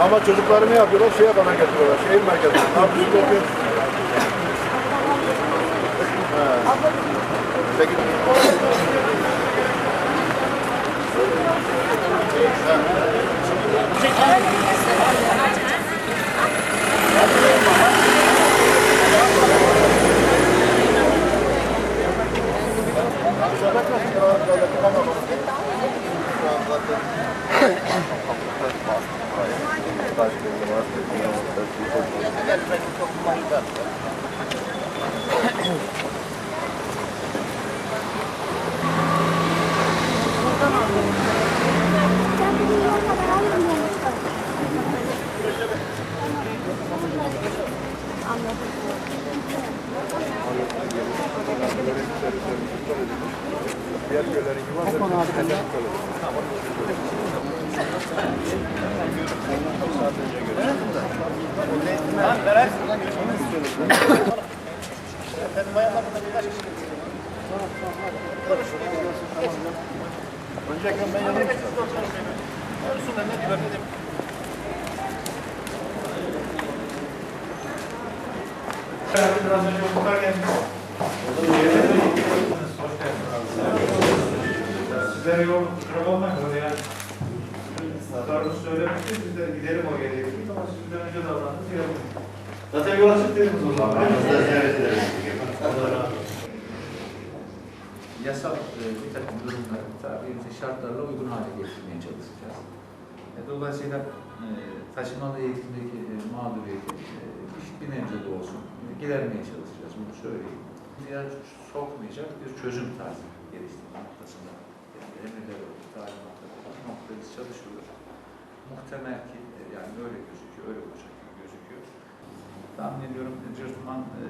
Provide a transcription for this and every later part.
Ama çocukları ne yapıyorlar? Şeye bana getiriyorlar. Şehir merkezine. Abi okuyoruz. Ha. Peki. 嗯系，我，Diğer köylerin gibi var. Önceki ben yanayım. Biraz önce muhtar gelmiş. Sizlere yol kusura bakmayın orada yani. Gidelim o gittik ama siz bizden önce davrandınız. geldik. Zaten yola çıktınız o zaman. Yasal e, bir takım durumları tabirimize şartlarla uygun hale getirmeye çalışacağız. E, dolayısıyla e, taşımalı eğitimdeki mağduriyeti e, bir, bir nebze de olsun e, gidermeye çalışacağız. Bunu söyleyeyim. Ya sokmayacak bir çözüm tarzı geliştirme noktasında yani emirler oldu, talimatlar oldu. Noktada biz çalışıyoruz. Muhtemel ki e, yani öyle gözüküyor, öyle olacak gibi gözüküyor. Tahmin ediyorum cırtman e,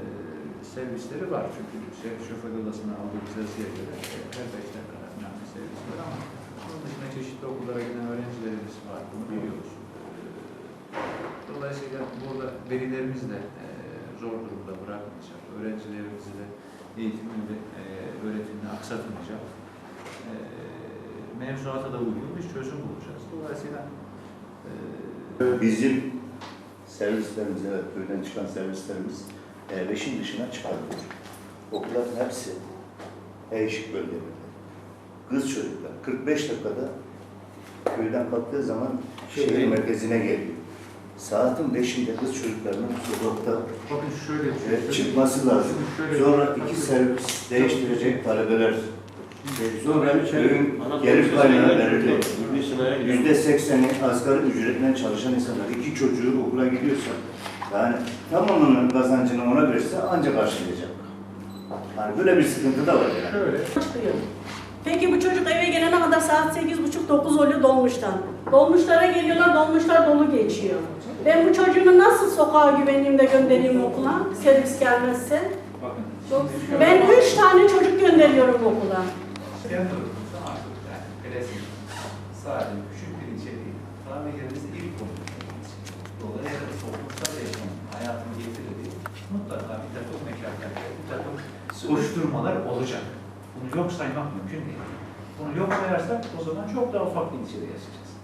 servisleri var çünkü şey, şoför odasına aldığımız yazıya göre e, her beş dakikada bir servis var ama bunun dışında çeşitli okullara giden öğrencilerimiz var, bunu biliyoruz. E, Dolayısıyla burada velilerimiz de e, zor durumda bırakmayacak, öğrencilerimizi de eğitimini e, öğretimini aksatmayacak. E, mevzuata da uygun bir çözüm bulacağız. Dolayısıyla e, Bizim servislerimiz, evet köyden çıkan servislerimiz E5'in dışına çıkarılıyor. Okulların hepsi E-Işık bölgelerinde. Kız çocuklar 45 dakikada köyden kalktığı zaman şehir merkezine geliyor. Saatin 5'inde kız çocuklarının sokakta bakın şöyle e, çıkması lazım. Şöyle- Sonra iki servis değiştirecek talebeler. Sonra köyün gelir kaynağı belirli. Yüzde sekseni asgari ücretle çalışan insanlar. iki çocuğu okula gidiyorsa yani tamamının kazancını ona verirse ancak karşılayacak. Yani böyle bir sıkıntı da var yani. Şöyle. Peki bu çocuk eve gelene kadar saat 8.30-9 oluyor dolmuştan. Dolmuşlara geliyorlar, dolmuşlar dolu geçiyor. Ben bu çocuğumu nasıl sokağa güveneyim de göndereyim okula? Servis gelmezse. Ben üç tane çocuk gönderiyorum okula. Sadece küçük bir ilçe değil. İlk konu. Dolayısıyla toplumsal yaşamın hayatını getirdiği mutlaka bir takım mekanlarda, bir takım koşturmalar olacak. Bunu yok saymak mümkün değil. Bunu yok sayarsak o zaman çok daha ufak bir ilçede yaşayacağız.